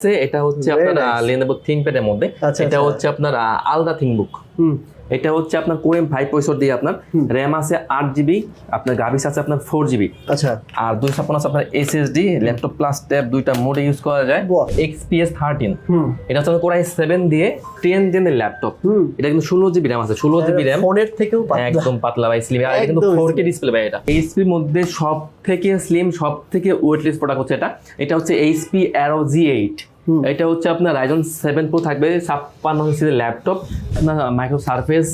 আছে, এটা হচ্ছে আপনার. লেনোভো থিংকপ্যাডের মধ্যে। আচ্ছা, এটা আচ্ছা। হচ্ছে আপনার আলদা হুম। এটা হচ্ছে আপনার কোরেম ফাইভ পয়সর দিয়ে আপনার র্যাম আছে আট জিবি আপনার গ্রাফিক্স আছে আপনার ফোর জিবি আচ্ছা। আর দুই ছাপ্পান্ন আছে আপনার এসএসডি ল্যাপটপ প্লাস ট্যাব দুইটা মোডে ইউজ করা যায়। এক্সপিএস থার্টিন এটা হচ্ছে কোরাই সেভেন দিয়ে টেন জেনের ল্যাপটপ এটা কিন্তু ষোলো জিবি র্যাম আছে ষোলো জিবি র্যাম ফোনের থেকেও একদম পাতলা ভাই স্লিম আর কিন্তু ফোর কে ডিসপ্লে ভাই এটা। এইচপির মধ্যে সব থেকে স্লিম সব থেকে ওয়েটলেস প্রোডাক্ট হচ্ছে এটা। এটা হচ্ছে এইচপি অ্যারো জি এইট। এটা হচ্ছে আপনার রাইজন সেভেন প্রো থাকবে ছাপ্পান্ন ইঞ্চির ল্যাপটপ মাইক্রো সার্ফেস।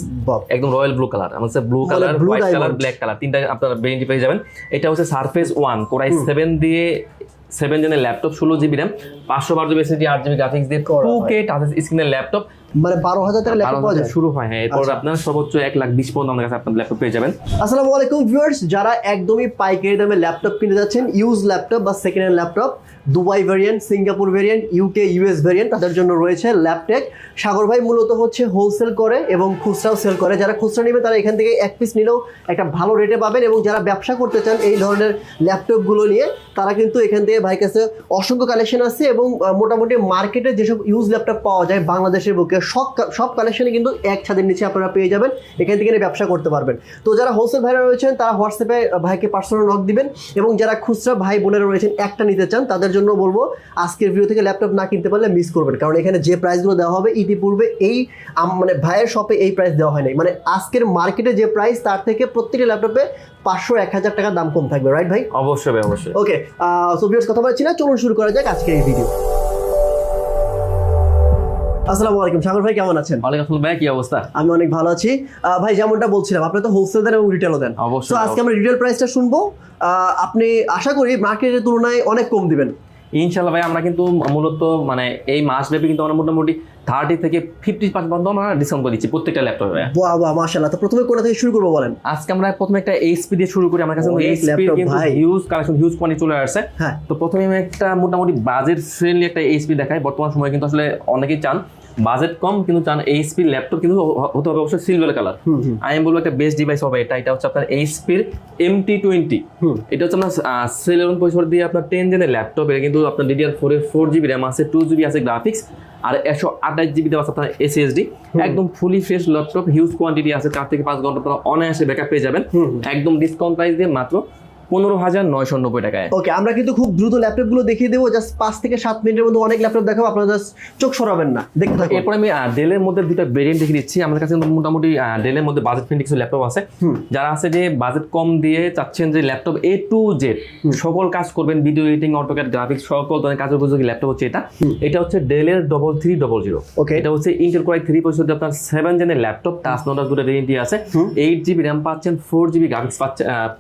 একদম রয়্যাল ব্লু কালার আমার blue colour white colour black colour তিনটা আপনার বেরিয়েন্টি পেয়ে যাবেন। এটা হচ্ছে surface one core i seven দিয়ে সেভেন জনের ল্যাপটপ ষোলো জিবি র্যাম পাঁচশো বারো জিবি এসএসডি আট জিবি গ্রাফিক্স দিয়ে টু কে টাচ স্ক্রিনের ল্যাপটপ মানে বারো হাজার টাকা ল্যাপটপ পাওয়া যায়? শুরু হয় হ্যাঁ এরপর আচ্ছা। আপনার সর্বোচ্চ এক লাখ বিশ পর্যন্ত আমাদের কাছে আপনার ল্যাপটপ পেয়ে যাবেন। আসসালামু আলাইকুম ভিউয়ার্স যারা একদমই পাইকারি দামে ল্যাপটপ কিনতে যাচ্ছেন ইউজ ল্যাপটপ বা second hand laptop Dubai variant Singapore variant UK US variant তাদের জন্য রয়েছে ল্যাপটেক সাগর ভাই মূলত হচ্ছে হোলসেল করে এবং খুচরাও সেল করে। যারা খুচরা নেবে তারা এখান থেকে এক পিস নিলেও একটা ভালো রেটে পাবেন এবং যারা ব্যবসা করতে চান এই ধরনের ল্যাপটপগুলো নিয়ে তারা কিন্তু এখান থেকে ভাই কাছে অসংখ্য কালেকশন আছে এবং মোটামুটি মার্কেটে যেসব ইউজ ল্যাপটপ পাওয়া যায় বাংলাদেশের বুকে, সব সব কালেকশনে কিন্তু এক ছাদের নিচে আপনারা পেয়ে যাবেন, এখান থেকে ব্যবসা করতে পারবেন। তো যারা হোলসেল ভাইরা রয়েছেন, তারা হোয়াটসঅ্যাপে ভাইকে পার্সোনাল নক দিবেন এবং যারা খুচরা ভাই বোনেরা রয়েছেন, একটা নিতে চান, তাদের জন্য বলব আজকের ভিডিও থেকে ল্যাপটপ না কিনতে পারলে মিস করবেন। কারণ এখানে যে প্রাইসগুলো দেওয়া হবে, ইতিপূর্বে এই মানে ভাইয়ের শপে এই প্রাইস দেওয়া হয় নাই। মানে আজকের মার্কেটে যে প্রাইস তার থেকে প্রত্যেকটা ল্যাপটপে পাঁচশো এক হাজার টাকার দাম কম থাকবে রাইট ভাই? অবশ্যই ভাই, অবশ্যই। ওকে সো ভিউয়ার্স কথা বলছি না চলুন শুরু করা যাক আজকের এই ভিডিও আসসালামু আলাইকুম সাগর ভাই কেমন আছেন? ওয়ালাইকুম আসসালাম ভাই কি অবস্থা? আমি অনেক ভালো আছি। ভাই যেমনটা বলছিলাম আপনি তো হোলসেল দেন এবং রিটেলও দেন। অবশ্যই, আজকে আমরা রিটেল প্রাইসটা শুনব। আহ, আপনি আশা করি মার্কেটের তুলনায় অনেক কম দিবেন। ইনশাল্লাহ ভাই আমরা কিন্তু মূলত মানে এই মাস ব্যাপী কিন্তু আমরা মোটামুটি থার্টি থেকে ফিফটি পার্সেন্ট পর্যন্ত আমরা ডিসকাউন্ট করে দিচ্ছি প্রত্যেকটা ল্যাপটপে বাহ বাহ মাশাআল্লাহ। তো প্রথমে কোথা থেকে শুরু করব বলেন? আজকে আমরা প্রথমে একটা এইচপি দিয়ে শুরু করি। আমার কাছে এইচপি কিন্তু হিউজ কালেকশন হিউজ কোয়ান্টিটি চলে আসছে। হ্যাঁ। তো প্রথমে আমি একটা মোটামুটি বাজেট ফ্রেন্ডলি একটা এইচপি দেখাই। বর্তমান সময় কিন্তু আসলে অনেকেই চান বাজেট কম কিন্তু চান এইচপি ল্যাপটপ কিন্তু হতে হবে অবশ্যই সিলভার কালার আমি বলব একটা বেস্ট ডিভাইস হবে এটা এটা হচ্ছে আপনার এইচপির এম টি টোয়েন্টি এটা হচ্ছে আপনার সেলেভেন পয়সা দিয়ে আপনার টেন জেনের ল্যাপটপ এটা কিন্তু আপনার ডিডিআর ফোর এর ফোর জিবি র্যাম আছে টু জিবি আছে গ্রাফিক্স আর একশো আঠাশ জিবি দেওয়া আছে আপনার এসএসডি একদম fully fresh laptop huge quantity আছে চার থেকে পাঁচ ঘণ্টা আপনারা অনায়াসে ব্যাকআপ পেয়ে যাবেন। একদম ডিসকাউন্ট প্রাইস দিয়ে মাত্র পনেরো হাজার নয়শো নব্বই টাকায়। ওকে আমরা কিন্তু খুব দ্রুত ল্যাপটপগুলো দেখিয়ে দেবো জাস্ট পাঁচ থেকে সাত মিনিটের মধ্যে অনেক ল্যাপটপ দেখাবো আপনারা জাস্ট চোখ সরাবেন না দেখতে থাকুন। এরপর আমি ডেলের মধ্যে দুটো ভেরিয়েন্ট দেখে দিচ্ছি। আমার কাছে মোটামুটি ডেলের মধ্যে বাজেট ফ্রেন্ডলি কিছু ল্যাপটপ আছে। যারা আছে যে বাজেট কম দিয়ে চাচ্ছেন যে ল্যাপটপ এ টু জেড সকল কাজ করবেন ভিডিও এডিটিং অটোক্যাড গ্রাফিক্স সকল ধরনের কাজের উপযোগী ল্যাপটপ হচ্ছে এটা। এটা হচ্ছে ডেলের double three double zero okay এটা হচ্ছে ইন্টেল কোরাই থ্রি পঁয়ষট্টি আপনার সেভেন জেনের ল্যাপটপ টাচ নোটাস দুটো ভেরিয়েন্টই আছে। এইট জিবি র্যাম পাচ্ছেন ফোর জিবি গ্রাফিক্স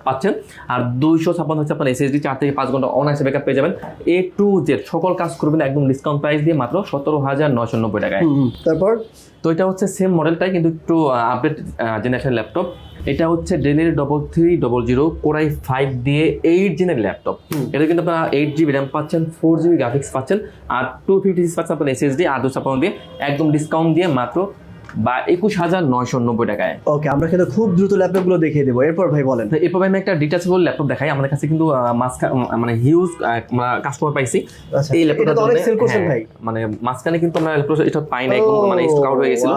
পাচ্ছেন। আর দুইশো ছাপ্পান্ন হচ্ছে আপনার এসএসডি চার থেকে পাঁচ ঘণ্টা অনায়াসে ব্যাকআপ পেয়ে যাবেন এ টু জেড সকল কাজ করবেন একদম ডিসকাউন্ট প্রাইস দিয়ে মাত্র সতেরো হাজার নয়শো নব্বই টাকায়। তারপর? তো এটা হচ্ছে সেম মডেলটাই কিন্তু একটু আপডেট জেনারেশন ল্যাপটপ এটা হচ্ছে ডেলের double three double zero core i five দিয়ে এইট জেনের ল্যাপটপ এটা কিন্তু আপনারা এইট জিবি র্যাম পাচ্ছেন ফোর জিবি গ্রাফিক্স পাচ্ছেন আর টু ফিফটি সিক্স পাচ্ছেন আপনার এসএসডি আর দুশো দিয়ে একদম ডিসকাউন্ট দিয়ে মাত্র বা একুশ হাজার নয়শো নব্বই টাকায়। ওকে আমরা কিন্তু খুব দ্রুত ল্যাপটপগুলো দেখিয়ে দেবো। এরপর ভাই বলেন। তো এরপর আমি একটা ডিটাচেবল ল্যাপটপ দেখাই। আমাদের কাছে কিন্তু মানে হিউজ কাস্টমার পাইছি। আচ্ছা এই ল্যাপটপটা অনেক সেল করছেন ভাই। মানে মাঝখানে কিন্তু আমরা ল্যাপটপ এটা পাই না একদম মানে স্টক আউট হয়ে গেছিল।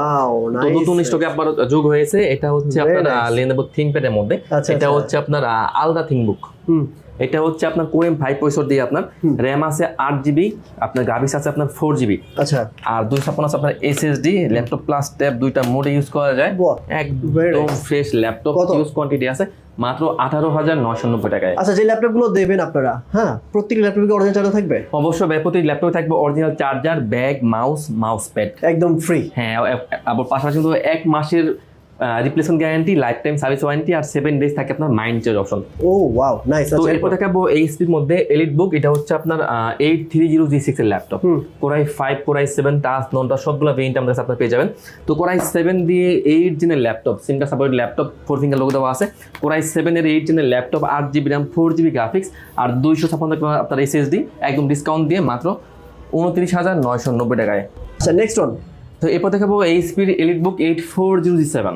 তো নতুন স্টকে আবার যোগ হয়েছে। এটা হচ্ছে আপনার. লেনোভো থিংকপ্যাডের মধ্যে। আচ্ছা, এটা আচ্ছা। হচ্ছে আপনার আলদা থিংবুক হুম। এটা হচ্ছে আপনার কোরেম ফাইভ পয়সর দিয়ে আপনার র্যাম আছে আট জিবি আপনার গ্রাফিক্স আছে আপনার ফোর জিবি আচ্ছা। আর দুই ছাপ্পান্ন আছে আপনার এসএসডি ল্যাপটপ প্লাস ট্যাব দুইটা মোডে ইউজ করা যায়। একদম ফ্রেশ ল্যাপটপ ইউজ কোয়ান্টিটি আছে মাত্র আঠারো হাজার নয়শো নব্বই টাকায়। আচ্ছা যে ল্যাপটপগুলো দেবেন আপনারা হ্যাঁ প্রত্যেক ল্যাপটপে অরিজিনাল চার্জার থাকবে? অবশ্যই ব্যাপতি ল্যাপটপে থাকবে original charger bag mouse mouse pad একদম ফ্রি হ্যাঁ আবার পাশাপাশি এক মাসের replacement guarantee life time service warranty আর সেভেন ডেজ থাকে আপনার মাইন্ড চেঞ্জ অপশন ও ওয়াও নাইস তো আচ্ছা। এরপর দেখাবো এইচপির মধ্যে এলিট বুক এটা হচ্ছে আপনার eight three zero G six এর laptop core i five core i seven touch ননটা সবগুলো ভেরিয়েন্ট আমাদের কাছে আপনার পেয়ে যাবেন। তো কোরাই সেভেন দিয়ে এইট জেনের ল্যাপটপ সিঙ্গার সাপোর্ট ল্যাপটপ ফোর ফিঙ্গার লোক দেওয়া আছে। কোরাই সেভেনের এইট জেনের ল্যাপটপ আট GB RAM four GB graphics আর দুইশো ছাপ্পান্ন আপনার এসএসডি একদম ডিসকাউন্ট দিয়ে মাত্র উনত্রিশ হাজার নয়শো নব্বই টাকায়। আচ্ছা নেক্সট ওয়ান তো এরপর দেখাবো এইচপির elite book eight four zero G seven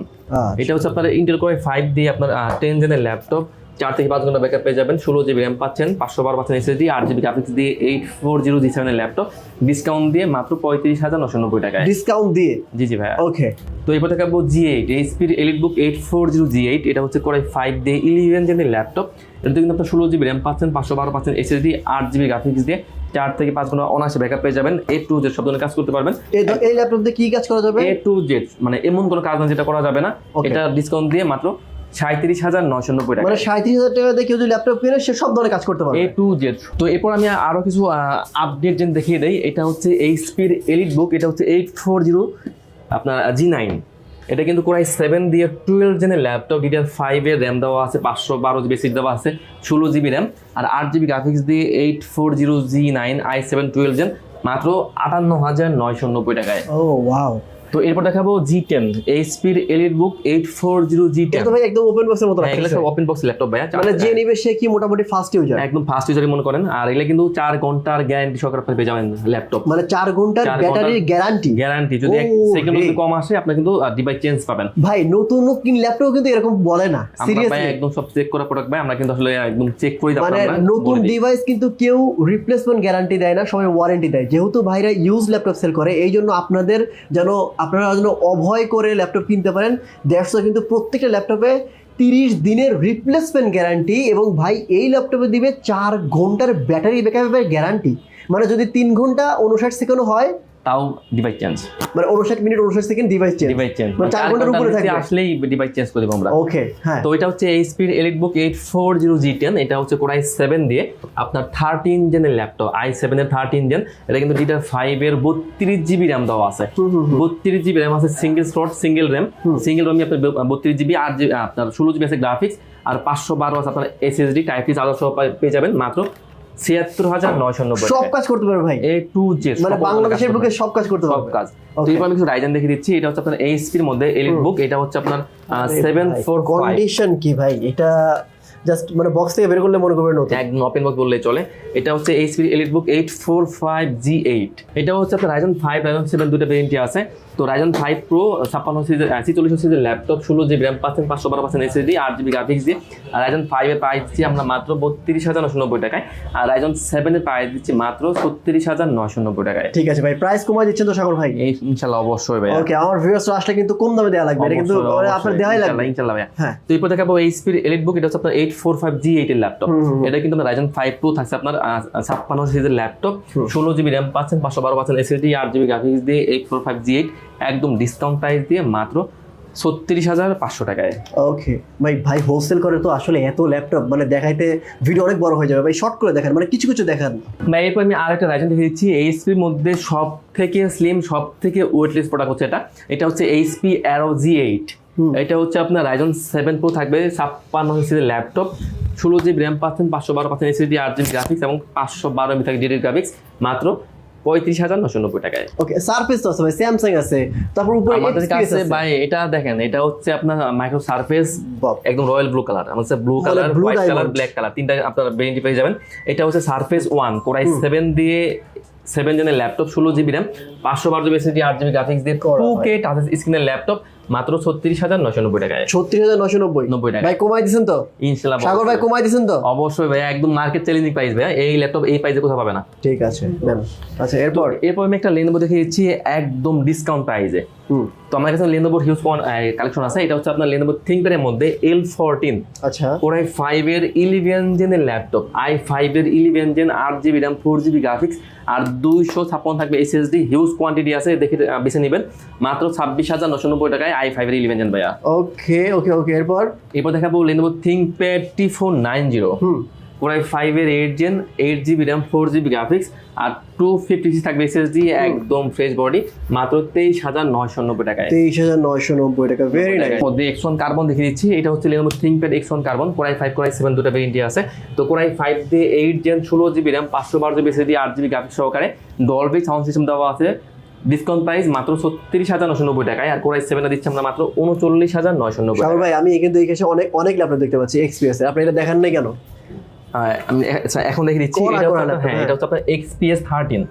এটা হচ্ছে আপনার ইন্টেল কোর ফাইভ দিয়ে আপনার টেন জেনের ল্যাপটপ চার থেকে পাঁচ ঘণ্টা ব্যাকআপ পেয়ে যাবেন। ষোলো জিবি র্যাম পাচ্ছেন পাঁচশো বারো পাচ্ছেন এসএসডি আট জিবি গ্রাফিক্স দিয়ে এইট ফোর জিরো জি সেভেনের ল্যাপটপ ডিসকাউন্ট দিয়ে মাত্র পঁয়ত্রিশ হাজার নশো নব্বই টাকায়। ডিসকাউন্ট দিয়ে? জি জি ভাইয়া। ওকে তো এরপর দেখাবো G eight এইচপির elite book eight four zero G eight এটা হচ্ছে করে ফাইভ ডে ইলেভেন জেনের ল্যাপটপ এটাতে কিন্তু আপনার ষোলো জিবি র্যাম পাচ্ছেন পাঁচশো বারো পাচ্ছেন এসএসডি আট জিবি গ্রাফিক্স দিয়ে চার থেকে পাঁচ ঘণ্টা অনায়াসে ব্যাকআপ পেয়ে যাবেন। এ টু জেড সব ধরনের কাজ করতে পারবেন। এই ল্যাপটপ দিয়ে কি কাজ করা যাবে? এ টু জেড মানে এমন কোনো কাজ না যেটা করা যাবে না। এটা ডিসকাউন্ট দিয়ে মাত্র সাঁত্রিশ হাজার নয়শো নব্বই টাকা। মানে সাঁত্রিশ হাজার টাকা দিয়ে কেউ যদি ল্যাপটপ কিনে সে সব ধরনের কাজ করতে পারবে। এ টু জেড তো এরপর আমি আরও কিছু আপডেট যেন দেখিয়ে দেই এটা হচ্ছে এইচপির এলিট বুক এটা হচ্ছে এইট ফোর জিরো আপনার জি নাইন এটা কিন্তু কোরাই সেভেন দিয়ে টুয়েলভ জেনের ল্যাপটপ ডিডিআর ফাইভের র্যাম দেওয়া আছে পাঁচশো বারো জিবি সিট দেওয়া আছে ষোলো জিবি র্যাম আর আট জিবি গ্রাফিক্স দিয়ে eight four zero G nine I seven twelve gen মাত্র আটান্ন হাজার নয়শো নব্বই টাকায়। ও ওয়াও তো এরপর দেখাবো G ten এইচপির elite book eight four zero G ten ভাই একদম ওপেন বক্সের মতো এগুলো সব ওপেন বক্স ল্যাপটপ ভাইয়া মানে যে নিবে সে কি মোটামুটি ফার্স্ট ইউজার একদম ফাস্ট ইউজারই মনে করেন আর এগুলো কিন্তু চার ঘণ্টার গ্যারান্টি আপনি পেয়ে যাবেন ল্যাপটপ মানে চার ঘণ্টার ব্যাটারির গ্যারান্টি গ্যারান্টি যদি এক সেকেন্ড যদি কম আসে আপনি কিন্তু ডিভাইস চেঞ্জ পাবেন। ভাই নতুন নতুন ল্যাপটপ কিন্তু এরকম বলে না আমরা সিরিয়াসলি একদম সব চেক করা প্রোডাক্ট ভাই আমরা কিন্তু আসলে একদম চেক করি তারপর মানে নতুন ডিভাইস কিন্তু কেউ রিপ্লেসমেন্ট গ্যারান্টি দেয় না সবাই ওয়ারেন্টি দেয়। যেহেতু ভাইরা ইউজ ল্যাপটপ সেল করে এই জন্য আপনাদের যেন আপনারা যেন অভয় করে ল্যাপটপ কিনতে পারেন। দেড়শো কিন্তু প্রত্যেকটা ল্যাপটপে তিরিশ দিনের রিপ্লেসমেন্ট গ্যারান্টি এবং ভাই এই ল্যাপটপে দিবে চার ঘণ্টার ব্যাটারি ব্যাকআপের গ্যারান্টি মানে যদি তিন ঘণ্টা উনষাট সেকেন্ড হয় তাও ডিভাইস চেঞ্জ মানে উনষাট মিনিট উনষাট second device change device change মানে ঘণ্টার উপরে থাকবে। আসলেই ডিভাইস চেঞ্জ করে দেবো আমরা। ওকে হ্যাঁ। তো এটা হচ্ছে জি টেন এটা হচ্ছে দিয়ে আপনার জেনের ল্যাপটপ জেন এটা কিন্তু ফাইভের বত্রিশ জিবি র্যাম দেওয়া আছে। হুম, হুম, হুম। বত্রিশ জিবি র্যাম আছে single slot single RAM single র্যামে আপনার বত্রিশ জিবি আর আপনার ষোলো জিবি আছে গ্রাফিক্স আর পাঁচশো বারো আছে আপনার এসএসডি টাইপ সি সহ পেয়ে যাবেন। মাত্র ছিয়াত্তর হাজার নয়শো নব্বই সব কাজ করতে পারবে ভাই। এ টু জেড মানে বাংলাদেশের বুকে সব কাজ করতে সব পারবে। কাজ। তো. এরপর আমি কিছু রাইজেন দেখে দিচ্ছি এটা হচ্ছে আপনার এইচপির মধ্যে এলিট বুক এটা হচ্ছে আপনার সেভেন ফোর কন্ডিশন কি ভাই? এটা জাস্ট মানে বক্স থেকে বের করলে মনে করবে নতুন। একদম ওপেন বক্স বললেই চলে। এটা হচ্ছে HP elite book eight four five G eight এটা হচ্ছে আপনার রাইজন ফাইভ রাইজন সেভেন দুটো ভেরিয়েন্টই আছে। তো রাইজন ফাইভ প্রো ছাপ্পান্ন সিরিজের ছিচল্লিশ সিরিজের ল্যাপটপ ষোলো জিবি র্যাম পাচ্ছেন পাঁচশো বারো পার্সেন্ট এসএসডি আট জিবি গ্রাফিক্স দিয়ে। আর রাইজন ফাইভের প্রাইস দিচ্ছি আমরা মাত্র বত্রিশ হাজার নশো নব্বই টাকায়। আর রাইজন সেভেনের প্রাইস দিচ্ছি মাত্র ছত্রিশ হাজার নশো নব্বই টাকায়। ঠিক আছে ভাই প্রাইস কমাই দিচ্ছেন তো সাগর ভাই? ইনশাল্লাহ অবশ্যই ভাই ওকে আমার ভিউয়ার্স আসলে কিন্তু কম দামে দেওয়া লাগবে এটা কিন্তু আপনার দেওয়াই লাগবে। ইনশাল্লাহ ভাইয়া। হ্যাঁ। তো এরপর দেখাবো এইচপির এলিট বুক এটা হচ্ছে আপনার এইট ফোর ফাইভ জি এইটের ল্যাপটপ। এটা কিন্তু আপনার রাইজন ফাইভ প্রো থাকছে আপনার ছাপ্পান্ন সিরিজের ল্যাপটপ ষোলো জিবি র্যাম পাচ্ছেন পাঁচশো বারো পাচ্ছেন এসএসডি আট জিবি গ্রাফিক্স দিয়ে eight four five G eight একদম ডিসকাউন্ট প্রাইস দিয়ে মাত্র ছত্রিশ হাজার পাঁচশো টাকায়। ওকে ভাই ভাই হোলসেল করে তো আসলে এত ল্যাপটপ মানে দেখাইতে ভিডিও অনেক বড় হয়ে যাবে। ভাই শর্ট করে দেখান মানে কিছু কিছু দেখান। ভাই এরপর আমি আর একটা রাইজন দেখে দিচ্ছি। এইচপির মধ্যে সব থেকে স্লিম সব থেকে ওয়েটলেস প্রোডাক্ট হচ্ছে এটা। এটা হচ্ছে এইচপি অ্যারো জি এইট এটা হচ্ছে আপনার রাইজন সেভেন প্রো থাকবে ছাপ্পান্ন ইঞ্চির ল্যাপটপ ষোলো জিবি র্যাম পাচ্ছেন পাঁচশো বারো পাচ্ছেন এসএসডি আট জিবি গ্রাফিক্স এবং পাঁচশো বারো থাকে ডিডি গ্রাফিক্স মাত্র পঁয়ত্রিশ হাজার নশো নব্বই টাকায়। ওকে সারফেস তো আছে ভাই স্যামসাং আছে তারপর উপরে আমাদের কাছে ভাই এটা দেখেন এটা হচ্ছে আপনার মাইক্রো সার্ফেস একদম রয়্যাল ব্লু কালার আমার blue colour white colour black colour তিনটা আপনার ভেরিয়েন্টি পেয়ে যাবেন। এটা হচ্ছে surface one core i seven দিয়ে সেভেন জনের ল্যাপটপ ষোলো জিবি র্যাম পাঁচশো বারো জিবি এসএসডি আট জিবি গ্রাফিক্স দিয়ে করা টু কে টাচ স্ক্রিনের ল্যাপটপ মাত্র ছত্রিশ হাজার নশো নব্বই টাকায়। ছত্রিশ হাজার নশো নব্বই। নব্বই টাকা ভাই কমাই দিছেন তো? ইনশাল্লাহ সাগর ভাই কমাই দিছেন তো? অবশ্যই ভাই একদম মার্কেট চ্যালেঞ্জিং প্রাইস ভাই। এই ল্যাপটপ এই প্রাইসে কোথাও পাবে না। ঠিক আছে আচ্ছা এরপর? এরপর আমি একটা লেনোভো দেখে দিচ্ছি একদম ডিসকাউন্ট প্রাইসে তো আমার কাছে লেনোভোর হিউজ কালেকশন আছে। এটা হচ্ছে আপনার লেনোভো থিঙ্কপ্যাডের মধ্যে এল ফোরটিন আচ্ছা। কোরাই ফাইভের ইলেভেন জেনের ল্যাপটপ আই ফাইভের ইলেভেন জেন আট GB RAM four GB graphics আর দুইশো ছাপ্পান্ন থাকবে এসএসডি হিউজ কোয়ান্টিটি আছে দেখে বেছে নেবেন। মাত্র ছাব্বিশ হাজার নশো নব্বই টাকায়। আই ফাইভের ইলেভেন জেন ভাইয়া। ওকে ওকে ওকে এরপর? এরপর দেখাবো Lenovo ThinkPad T four nine zero হুম। কোরাই ফাইভের eight gen eight GB RAM four GB graphics আর টু ফিফটি সিক্স থাকবে এসএসডি একদম ফ্রেশ বডি মাত্র তেইশ হাজার নয়শো নব্বই টাকায়। তেইশ হাজার নয়শো নব্বই টাকা ভেরি নাইস মধ্যে এক্স ওয়ান কার্বন দেখিয়ে দিচ্ছি এটা হচ্ছে Lenovo ThinkPad X one carbon core i five core i seven দুটো ভেরিয়েন্টি আছে। তো কোরাই ফাইভ দিয়ে এইট জেন ষোলো জিবি র্যাম পাঁচশো বারো জিবি এসএসডি আট জিবি গ্রাফিক্স সহকারে ডলবি সাউন্ড সিস্টেম দেওয়া আছে। ডিসকাউন্ট প্রাইস মাত্র ছত্রিশ হাজার নশো নব্বই টাকায়। আর কোরাই সেভেনটা দিচ্ছি আমরা মাত্র উনচল্লিশ হাজার নয়শো নব্বই ভাই আমি কিন্তু এই অনেক অনেক ল্যাপটপ দেখতে পাচ্ছি এক্সপিরিয়েন্স আপনি এটা দেখান না কেন? আমি আচ্ছা, এখন দেখে দিচ্ছি এটা হচ্ছে আপনার- হ্যাঁ। এটা হচ্ছে আপনার এক্সপিএস থার্টিন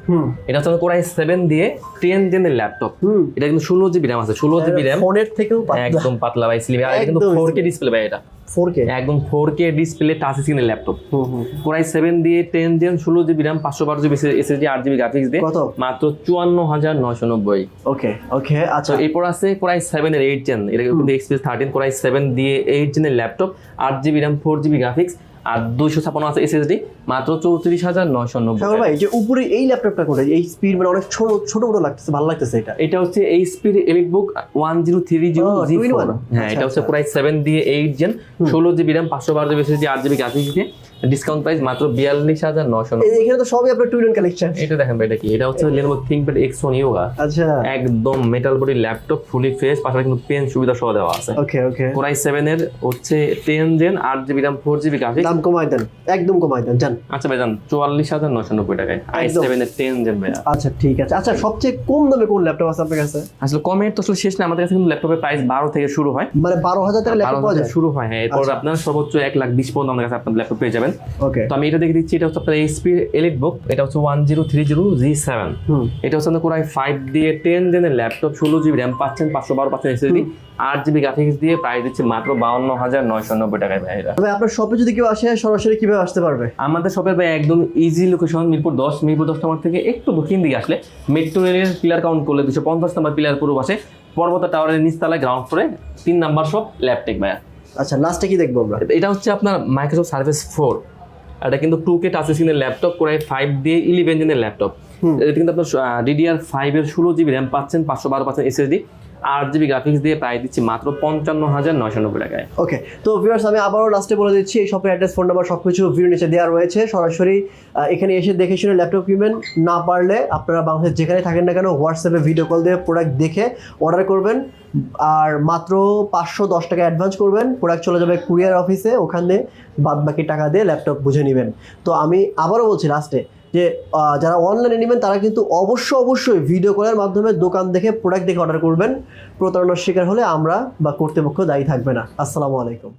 এটা হচ্ছে কোরাই সেভেন দিয়ে টেন জেনের ল্যাপটপ এটা কিন্তু ষোলো জিবি র্যাম আছে ষোলো জিবি র্যাম ফোনের থেকেও একদম পাতলা ভাই স্লিম আর কিন্তু ফোর কে ডিসপ্লে ভাই এটা। ফোর কে একদম ফোর কে ডিসপ্লে টাচ স্ক্রিনের ল্যাপটপ কোরাই সেভেন দিয়ে টেন জেন ষোলো জিবি র্যাম পাঁচশো বারো জিবি এসএসডি আট জিবি গ্রাফিক্স দিয়ে মাত্র চুয়ান্ন হাজার নয়শো নব্বই। ওকে ওকে আচ্ছা। এরপর আছে কোরাই সেভেন এর এইট জেন এটা কিন্তু XPS thirteen core i seven দিয়ে এইট জেনের ল্যাপটপ আট GB RAM four GB graphics আর দুইশো ছাপান্ন আছে এসএসডি মাত্র চৌত্রিশ হাজার নয়শো নব্বই ভাই যে উপরে এই ল্যাপটপটা করে এই স্পিড মানে অনেক ছোট ছোট বড় লাগতেছে ভালো লাগতেছে এটা। এটা হচ্ছে এই speed book one zero three zero G? হ্যাঁ আচ্ছা, এটা হচ্ছে প্রায় সেভেন দিয়ে এইট জেন ষোলো জিবি র্যাম পাঁচশো বারো জিবি এসএসডি আট জিবি গ্রাফিক্স দিয়ে। ডিসকাউন্ট প্রাইস মাত্র বিয়াল্লিশ হাজার নশো এখানে তো সবই আপনার টুইন কালেকশন এটা দেখেন ভাই এটা কি? এটা হচ্ছে Lenovo ThinkPad X one Yoga আচ্ছা। একদম metal body laptop fully fresh পাশাপাশি কিন্তু পেন সুবিধা সহ দেওয়া আছে। ওকে ওকে কোরাই সেভেন এর হচ্ছে টেন জেন আট GB RAM four GB graphics দাম কমাই দেন একদম কমাই দেন জান আচ্ছা ভাই জান চুয়াল্লিশ হাজার নশো নব্বই টাকায়। আই সেভেন এর টেন জেন ভাইয়া। আচ্ছা ঠিক আছে। আচ্ছা সবচেয়ে কম দামে কোন ল্যাপটপ আছে আপনার কাছে? আসলে কমের তো আসলে শেষ না আমাদের কাছে কিন্তু ল্যাপটপের প্রাইস বারো থেকে শুরু হয়। মানে বারো হাজার টাকা ল্যাপটপ পাওয়া যায়? শুরু হয় হ্যাঁ এরপর আচ্ছা। আপনার সর্বোচ্চ এক লাখ বিশ পর্যন্ত আমাদের কাছে আপনার ল্যাপটপ পেয়ে যাবেন। ওকে তো আমি এটা দেখে দিচ্ছি এটা হচ্ছে আপনার এইচপি এলিট বুক এটা হচ্ছে one zero three zero G seven এটা হচ্ছে আপনার কোরাই ফাইভ দিয়ে টেন জেনের ল্যাপটপ ষোলো জিবি র্যাম পাচ্ছেন পাঁচশো বারো পাচ্ছেন এসএসডি আট জিবি গ্রাফিক্স দিয়ে প্রাইস দিচ্ছে মাত্র বাউন্ন হাজার নয়শো নব্বই টাকায় ভাই এটা। আপনার শপে যদি কেউ আসে সরাসরি কীভাবে আসতে পারবে? আমাদের শপের ভাই একদম ইজি লোকেশন মিরপুর দশ মিরপুর দশ নম্বর থেকে একটু দক্ষিণ দিকে আসলে মেট্রো রেলের পিলার কাউন্ট করলে দুশো পঞ্চাশ নম্বর পিলার পূর্ব পাশে পর্বত টাওয়ারের নিচতলায় গ্রাউন্ড ফ্লোরে তিন নাম্বার শপ ল্যাপটেক ভাইয়া। আচ্ছা লাস্টে কি দেখব আমরা? এটা হচ্ছে আপনার মাইক্রোসফট সার্ভিস ফোর এটা কিন্তু টু কে টাচ স্ক্রিনের ল্যাপটপ করে ফাইভ দিয়ে ইলেভেন জেনের ল্যাপটপ এটা কিন্তু আপনার ডিডিআর ফাইভ এর ষোলো জিবি র্যাম পাচ্ছেন পাঁচশো বারো পাচ্ছেন এসএসডি আট জিবি গ্রাফিক্স দিয়ে প্রায় দিচ্ছি মাত্র পঞ্চান্ন হাজার নয়শো টাকায়। ওকে তো ভিউয়ার্স আমি আবারও লাস্টে বলে দিচ্ছি, এই শপের অ্যাড্রেস ফোন নাম্বার সব কিছু ভিডিও নিচে দেওয়া রয়েছে। সরাসরি এখানে এসে দেখে শুনে ল্যাপটপ কিনবেন। না পারলে আপনারা বাংলাদেশ যেখানে থাকেন না কেন হোয়াটসঅ্যাপে ভিডিও কল দিয়ে প্রোডাক্ট দেখে অর্ডার করবেন। আর মাত্র পাঁচশো দশ টাকা অ্যাডভান্স করবেন। প্রোডাক্ট চলে যাবে কুরিয়ার অফিসে ওখানে বাদ বাকি টাকা দিয়ে ল্যাপটপ বুঝে নেবেন। তো আমি আবারও বলছি লাস্টে যে যারা অনলাইনে নেবেন, তারা কিন্তু অবশ্য অবশ্যই ভিডিও কলের মাধ্যমে দোকান দেখে প্রোডাক্ট দেখে অর্ডার করবেন। প্রতারণার শিকার হলে আমরা বা কর্তৃপক্ষ দায়ী থাকবে না। আসসালামু আলাইকুম।